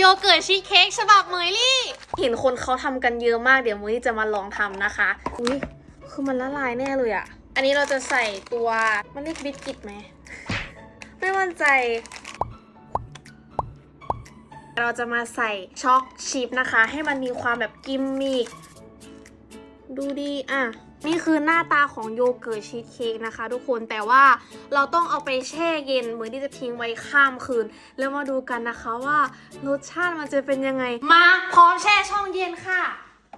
โยเกิร์ตชีสเค้กฉบับเมยลี่ เห็นคนเขาทำกันเยอะมากเดี๋ยวเมยลี่จะมาลองทำนะคะ อุ้ยคือมันละลายแน่เลยอะอันนี้เราจะใส่ตัวมันเรียกบิสกิตไหม ไม่มั่นใจ เราจะมาใส่ช็อกชิพนะคะ ให้มันมีความแบบกิมมิคดูดีอะ นี่คือหน้าตาของโยเกิร์ตชีสเค้กนะคะ ทุกคนแต่ว่าเราต้องเอาไปแช่เย็นเหมือนที่จะทิ้งไว้ข้ามคืน แล้วมาดูกันนะคะว่ารสชาติมันจะเป็นยังไง มาพร้อมแช่ช่องเย็นค่ะ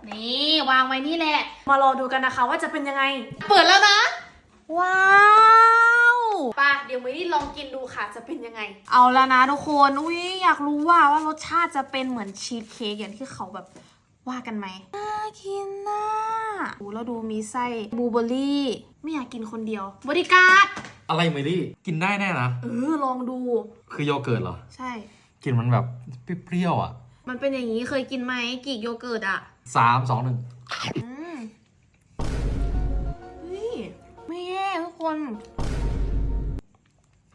นี่วางไว้นี่แหละ มารอดูกันนะคะว่าจะเป็นยังไง เปิดแล้วนะ ว้าวป่ะเดี๋ยวไม่ได้ลองกินดูค่ะจะเป็นยังไง เอาแล้วนะทุกคนอุ้ยอยากรู้ว่าว่ารสชาติจะเป็นเหมือนชีสเค้กอย่างที่เขาแบบ ว่ากันไหมน่ากินนะโอ้แล้วดูมีไส้บลูเบอร์รี่ ไม่อยากกินคนเดียวบริการอะไรเมลี่ กินได้แน่นะ เออลองดู คือโยเกิร์ตเหรอ ใช่กลินมันแบบเปรี้ยวๆอะมันเป็นอย่างนี้เคยกินไหมกีกโยเกิร์ตอะสามสองหนึ่งอืมเฮ้ยไม่แย่ทุกคน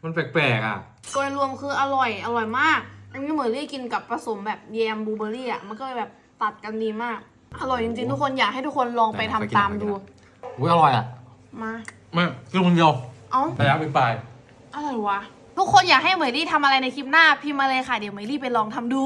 มันแปลกๆอะ โดยรวมคืออร่อย อร่อยมาก อันนี้เหมือนที่กินกับผสมแบบแยมบลูเบอร์รี่อะ มันก็เลยแบบ ตัดกันดีมาก อร่อยจริงๆ ทุกคนอยากให้ทุกคนลองไปทำตามดู อุ้ยอร่อยอะมา ไม่คือคนเดียวเอ้า ระยะไปปลายอะไรวะ ทุกคนอยากให้เหมยลี่ทำอะไรในคลิปหน้าพิมพ์มาเลยค่ะ เดี๋ยวเหมยลี่ไปลองทำดู